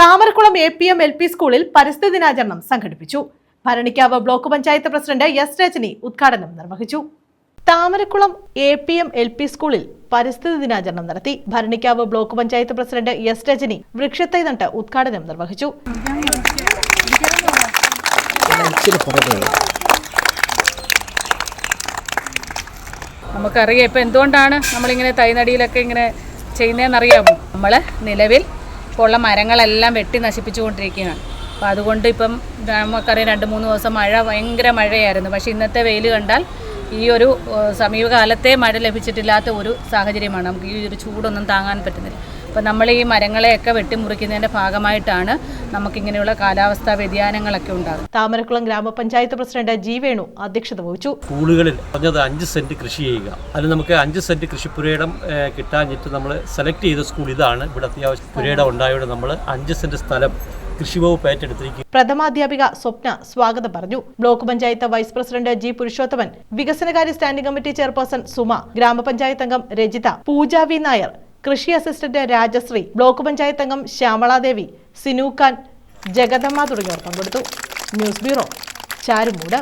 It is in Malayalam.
Thamarakkulam A P M L P സ്കൂളിൽ പരിസ്ഥിതി ദിനാചരണം സംഘടിപ്പിച്ചു. Bharanikkavu block panchayat president S Rajani ഉദ്ഘാടനം നിർവഹിച്ചു. Thamarakkulam A P M L P സ്കൂളിൽ പരിസ്ഥിതി ദിനാചരണം നടത്തി. Bharanikkavu block panchayat president S Rajani വൃക്ഷത്തൈ നട്ട് ഉദ്ഘാടനം നിർവഹിച്ചു. നമുക്കറിയാം ഇപ്പം എന്തുകൊണ്ടാണ് നമ്മളിങ്ങനെ തൈനടിയിലൊക്കെ ഇങ്ങനെ ചെയ്യുന്നതെന്നറിയാമോ? നമ്മൾ നിലവിൽ ഇപ്പോൾ ഉള്ള മരങ്ങളെല്ലാം വെട്ടി നശിപ്പിച്ചുകൊണ്ടിരിക്കുകയാണ്. അപ്പോൾ അതുകൊണ്ട് ഇപ്പം നമുക്കറിയാം രണ്ട് മൂന്ന് ദിവസം മഴ ഭയങ്കര മഴയായിരുന്നു. പക്ഷേ ഇന്നത്തെ വെയിൽ കണ്ടാൽ ഈ ഒരു സമീപകാലത്തെ മഴ ലഭിച്ചിട്ടില്ലാത്ത ഒരു സാഹചര്യമാണ്. നമുക്ക് ഈ ഒരു ചൂടൊന്നും താങ്ങാൻ പറ്റുന്നില്ല. അപ്പോൾ നമ്മൾ ഈ മരങ്ങളെയൊക്കെ വെട്ടിമുറിക്കുന്നതിന്റെ ഭാഗമായിട്ടാണ് നമുക്കിങ്ങനെയുള്ള കാലാവസ്ഥാ വ്യതിയാനങ്ങളൊക്കെ ഉണ്ടാകും താമരക്കുളം ഗ്രാമപഞ്ചായത്ത് പ്രസിഡന്റ് ജി വേണു അധ്യക്ഷത വഹിച്ചു. സ്കൂളുകളിൽ പറഞ്ഞത് അഞ്ച് സെന്റ് കൃഷി ചെയ്യുക. അതിൽ നമുക്ക് അഞ്ച് സെന്റ് കൃഷിപ്പുരയിടം കിട്ടാഞ്ഞിട്ട് നമ്മൾ സെലക്ട് ചെയ്ത സ്കൂൾ ഇതാണ്. ഇവിടെ അത്യാവശ്യം പുരയിടം ഉണ്ടായതുകൊണ്ട് നമ്മൾ അഞ്ച് സെന്റ് സ്ഥലം കൃഷി വകുപ്പ് ഏറ്റെടുത്തിരിക്കുക പ്രഥമാധ്യാപിക സ്വപ്ന സ്വാഗതം പറഞ്ഞു. Block panchayat vice president G Purushothaman വികസനകാര്യ സ്റ്റാൻഡിംഗ് കമ്മിറ്റി ചെയർപേഴ്സൺ സുമ ഗ്രാമപഞ്ചായത്ത് അംഗം രജിത പൂജ വി നായർ കൃഷി അസിസ്റ്റന്റ് രാജശ്രീ ബ്ലോക്ക് പഞ്ചായത്ത് അംഗം ശ്യാമളാദേവി സിനു ഖാൻ ജഗദമ്മ തുടങ്ങിയവർ പങ്കെടുത്തു. News bureau Charummoodu.